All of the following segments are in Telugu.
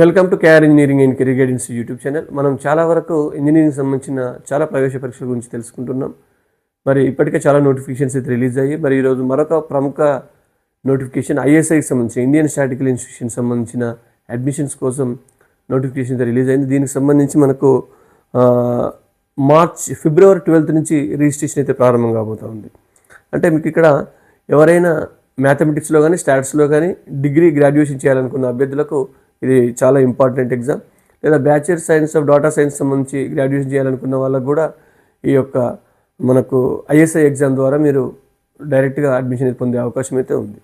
Welcome to KR engineering and career guidance YouTube channel మనం చాలా వరకు ఇంజనీరింగ్ సంబంధించిన చాలా ప్రవేశ పరీక్షల గురించి తెలుసుకుంటున్నాం. మరి ఇప్పటికే చాలా నోటిఫికేషన్స్ అయితే రిలీజ్ అయ్యాయి. మరి ఈరోజు మరొక ప్రముఖ నోటిఫికేషన్ ఐఎస్ఐకి సంబంధించి ఇండియన్ స్టాటికల్ ఇన్స్టిట్యూషన్ సంబంధించిన అడ్మిషన్స్ కోసం నోటిఫికేషన్ అయితే రిలీజ్ అయింది. దీనికి సంబంధించి మనకు మార్చ్ ఫిబ్రవరి ట్వెల్త్ నుంచి రిజిస్ట్రేషన్ అయితే ప్రారంభం కాబోతా ఉంది. అంటే మీకు ఇక్కడ ఎవరైనా మ్యాథమెటిక్స్లో కానీ స్టాట్స్లో కానీ డిగ్రీ గ్రాడ్యుయేషన్ చేయాలనుకున్న అభ్యర్థులకు ఇది చాలా ఇంపార్టెంట్ ఎగ్జామ్ లేదా bachelor science of data science సంబంధించి గ్రాడ్యుయేషన్ చేయాలనుకున్న వాళ్ళకు కూడా ఈ యొక్క మనకు ఐఎస్ఐ ఎగ్జామ్ ద్వారా మీరు డైరెక్ట్గా అడ్మిషన్ పొందే అవకాశం అయితే ఉంది.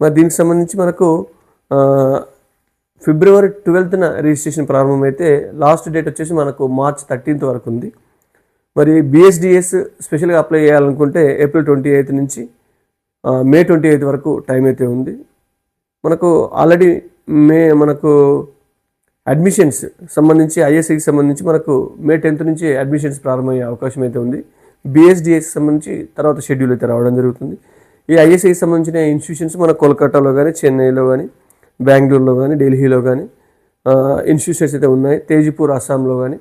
మరి దీనికి సంబంధించి మనకు ఫిబ్రవరి ట్వెల్త్న రిజిస్ట్రేషన్ ప్రారంభమైతే లాస్ట్ డేట్ వచ్చేసి మనకు మార్చ్ థర్టీన్త్ వరకు ఉంది. మరి బిఎస్డిఎస్ స్పెషల్గా అప్లై చేయాలనుకుంటే ఏప్రిల్ ట్వంటీ ఎయిత్ నుంచి మే ట్వంటీ ఎయిత్ వరకు టైం అయితే ఉంది. మనకు ఆల్రెడీ మే మనకు అడ్మిషన్స్ సంబంధించి ఐఎస్సికి సంబంధించి మనకు మే టెన్త్ నుంచి అడ్మిషన్స్ ప్రారంభమయ్యే అవకాశం అయితే ఉంది. బిఎస్డిఎస్ సంబంధించి తర్వాత షెడ్యూల్ అయితే రావడం జరుగుతుంది. ఈ ఐఎస్ఐకి సంబంధించిన ఇన్స్టిట్యూషన్స్ మన కోల్కతాలో కానీ చెన్నైలో కానీ బెంగళూరులో కానీ ఢిల్లీలో కానీ ఇన్స్టిట్యూషన్స్ అయితే ఉన్నాయి. తేజ్పూర్ అస్సాంలో కానీ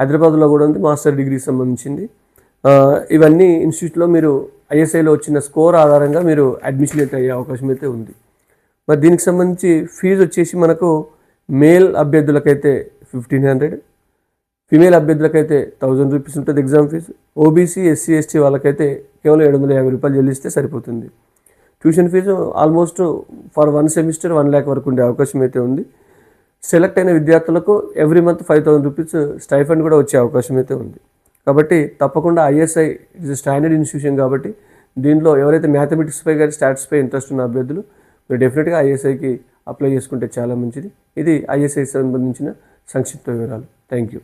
హైదరాబాద్లో కూడా ఉంది మాస్టర్ డిగ్రీకి సంబంధించింది. ఇవన్నీ ఇన్స్టిట్యూట్లో మీరు ఐఎస్ఐలో వచ్చిన స్కోర్ ఆధారంగా మీరు అడ్మిషన్ అయితే అయ్యే అవకాశం అయితే ఉంది. మరి దీనికి సంబంధించి ఫీజు వచ్చేసి మనకు మేల్ అభ్యర్థులకైతే ఫిఫ్టీన్ హండ్రెడ్ ఫీమేల్ అభ్యర్థులకైతే థౌజండ్ రూపీస్ ఉంటుంది exam fee OBC SC ST వాళ్ళకైతే కేవలం ఏడు వందల యాభై రూపాయలు చెల్లిస్తే సరిపోతుంది. Tuition fee almost for one semester one lakh వరకు ఉండే అవకాశం అయితే ఉంది. సెలెక్ట్ అయిన విద్యార్థులకు every month five thousand rupees stipend కూడా వచ్చే అవకాశం అయితే ఉంది. కాబట్టి తప్పకుండా ఐఎస్ఐ ఇస్ స్టాండర్డ్ ఇన్స్టిట్యూషన్ కాబట్టి దీనిలో ఎవరైతే మ్యాథమెటిక్స్పై కానీ స్టాట్స్పై ఇంట్రెస్ట్ ఉన్న అభ్యర్థులు మీరు డెఫినెట్గా ఐఎస్ఐకి అప్లై చేసుకుంటే చాలా మంచిది. ఇది ఐఎస్ఐ సంబంధించిన సంక్షిప్త వివరాలు. Thank you